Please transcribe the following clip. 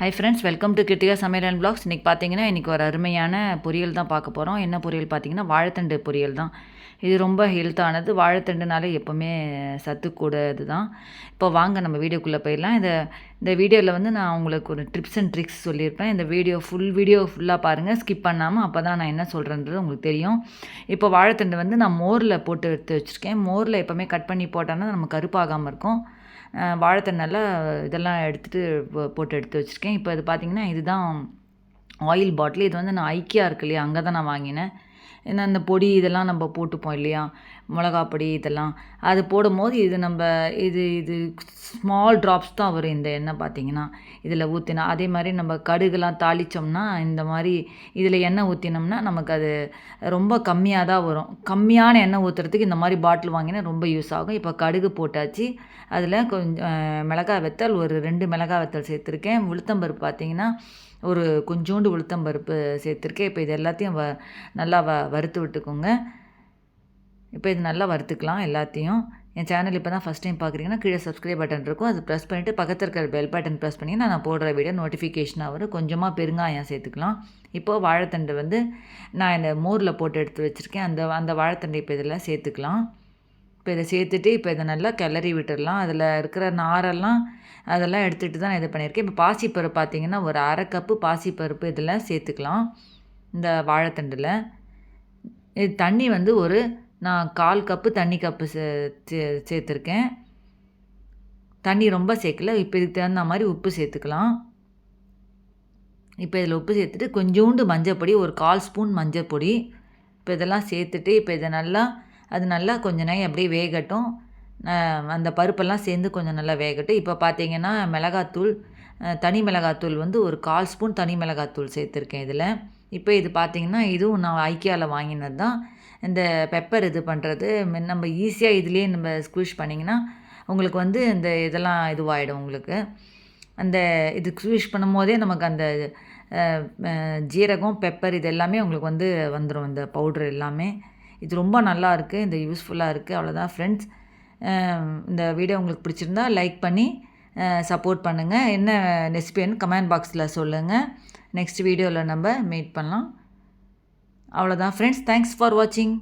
Hi friends welcome to Kiruthiga சமையல் and blocks இன்றைக்கி பார்த்தீங்கன்னா இன்றைக்கி ஒரு அருமையான பொரியல் தான் பார்க்க போகிறோம் என்ன பொரியல் பார்த்தீங்கன்னா வாழைத்தண்டு பொரியல் தான். இது ரொம்ப ஹெல்த்தானது வாழைத்தண்டுனாலே எப்போவுமே சத்து கூட இதுதான் இப்போ வாங்க நம்ம வீடியோக்குள்ளே போயிடலாம். இந்த இந்த வீடியோவில் வந்து நான் உங்களுக்கு ஒரு ட்ரிப்ஸ் அண்ட் ட்ரிக்ஸ் சொல்லியிருப்பேன். இந்த வீடியோ ஃபுல் வீடியோ ஃபுல்லாக பாருங்கள் ஸ்கிப் பண்ணாமல் அப்போ தான் நான் என்ன சொல்கிறேன்றது உங்களுக்கு தெரியும். இப்போ வாழைத்தண்டு வந்து நான் மோரில் போட்டு எடுத்து வச்சுருக்கேன். மோரில் எப்போவுமே கட் பண்ணி போட்டோன்னா நம்ம கருப்பாகாமல் இருக்கும். வாழைத்தண்டெல்லாம் இதெல்லாம் எடுத்துகிட்டு போட்டு எடுத்து வச்சுருக்கேன். இப்போ இது பார்த்திங்கன்னா இதுதான் ஆயில் பாட்டில் இது வந்து நான் ஐக்கியா இருக்கு இல்லையா அங்கே தான் நான் வாங்கினேன். ஏன்னா இந்த பொடி இதெல்லாம் நம்ம போட்டுப்போம் இல்லையா? மிளகா பொடி இதெல்லாம். அது போடும்போது இது நம்ம இது இது ஸ்மால் ட்ராப்ஸ் தான் வரும் இந்த எண்ணெய் பார்த்திங்கன்னா. இதில் ஊற்றினா அதே மாதிரி நம்ம கடுகுலாம் தாளித்தோம்னா இந்த மாதிரி இதில் எண்ணெய் ஊற்றினோம்னா நமக்கு அது ரொம்ப கம்மியாக தான் வரும். கம்மியான எண்ணெய் ஊற்றுறதுக்கு இந்த மாதிரி பாட்டில் வாங்கினா ரொம்ப யூஸ் ஆகும். இப்போ கடுகு போட்டாச்சு. அதில் கொஞ்சம் மிளகாய் வெத்தல் ஒரு ரெண்டு மிளகாய் வெத்தல் சேர்த்துருக்கேன். உளுத்தம்பருப்பு பார்த்திங்கன்னா ஒரு கொஞ்சோண்டு உளுத்தம்பருப்பு சேர்த்துருக்கேன். இப்போ இது எல்லாத்தையும் வ நல்லா வ வறுத்து விட்டுக்கோங்க. இப்போ இது நல்லா வறுத்துக்கலாம் எல்லாத்தையும். என் சேனல் இப்போ தான் ஃபஸ்ட் டைம் பார்க்குறீங்கன்னா கீழே சப்ஸ்கிரைப் பட்டன் இருக்கும். அது ப்ரெஸ் பண்ணிவிட்டு பக்கத்தில் இருக்கிற பெல் பட்டன் ப்ரெஸ் பண்ணிங்கன்னா நான் போடுற வீடியோ நோட்டிஃபிகேஷனாக வரும். கொஞ்சமாக பெருங்காயம் சேர்த்துக்கலாம். இப்போது வாழைத்தண்டு வந்து நான் இந்த மோரில் போட்டு எடுத்து வச்சுருக்கேன். அந்த அந்த வாழைத்தண்டை இப்போ இதெல்லாம் சேர்த்துக்கலாம். இப்போ இதை சேர்த்துட்டு இப்போ இதை நல்லா கிளறி விட்டுடலாம். அதில் இருக்கிற நாரெல்லாம் அதெல்லாம் எடுத்துகிட்டு தான் நான் இது பண்ணியிருக்கேன். இப்போ பாசிப்பருப்பு பார்த்தீங்கன்னா ஒரு அரை கப்பு பாசிப்பருப்பு இதெல்லாம் சேர்த்துக்கலாம். இந்த வாழைத்தண்டில். இது தண்ணி வந்து ஒரு நான் கால் கப்பு தண்ணி கப்பு சே சேர்த்துருக்கேன். தண்ணி ரொம்ப சேர்க்கல. இப்போ இதுக்கு தகுந்த மாதிரி உப்பு சேர்த்துக்கலாம். இப்போ இதில் உப்பு சேர்த்துட்டு கொஞ்சோண்டு மஞ்சள் பொடி ஒரு கால் ஸ்பூன் மஞ்சள் பொடி. இப்போ இதெல்லாம் சேர்த்துட்டு இப்போ இதை நல்லா அது நல்லா கொஞ்ச நேரம் அப்படியே வேகட்டும். அந்த பருப்பெல்லாம் சேர்ந்து கொஞ்சம் நல்லா வேகட்டும். இப்போ பார்த்தீங்கன்னா மிளகாத்தூள் தனி மிளகாத்தூள் வந்து ஒரு கால் ஸ்பூன் தனி மிளகாத்தூள் சேர்த்துருக்கேன் இதில். இப்போ இது பார்த்திங்கன்னா இதுவும் நான் ஐக்கியாவில் வாங்கினது தான். இந்த பெப்பர் இது பண்ணுறது நம்ம ஈஸியாக இதுலேயே நம்ம ஸ்குவிஷ் பண்ணிங்கன்னா உங்களுக்கு வந்து இந்த இதெல்லாம் இதுவாகிடும் உங்களுக்கு. அந்த இது ஸ்குவிஷ் பண்ணும் போதே நமக்கு அந்த ஜீரகம் பெப்பர் இது எல்லாமே உங்களுக்கு வந்து வந்துடும் இந்த பவுட்ரு எல்லாமே. இது ரொம்ப நல்லா இருக்குது இந்த யூஸ்ஃபுல்லாக இருக்குது அவ்வளோதான் ஃப்ரெண்ட்ஸ். இந்த வீடியோ உங்களுக்கு பிடிச்சிருந்தா லைக் பண்ணி சப்போர்ட் பண்ணுங்கள் என்ன ரெசிபின்னு கமெண்ட் பாக்ஸில் சொல்லுங்கள் நெக்ஸ்ட் வீடியோவில் நம்ம மீட் பண்ணலாம். அவ்வளோதான் ஃப்ரெண்ட்ஸ் தேங்க்ஸ் ஃபார் வாட்சிங்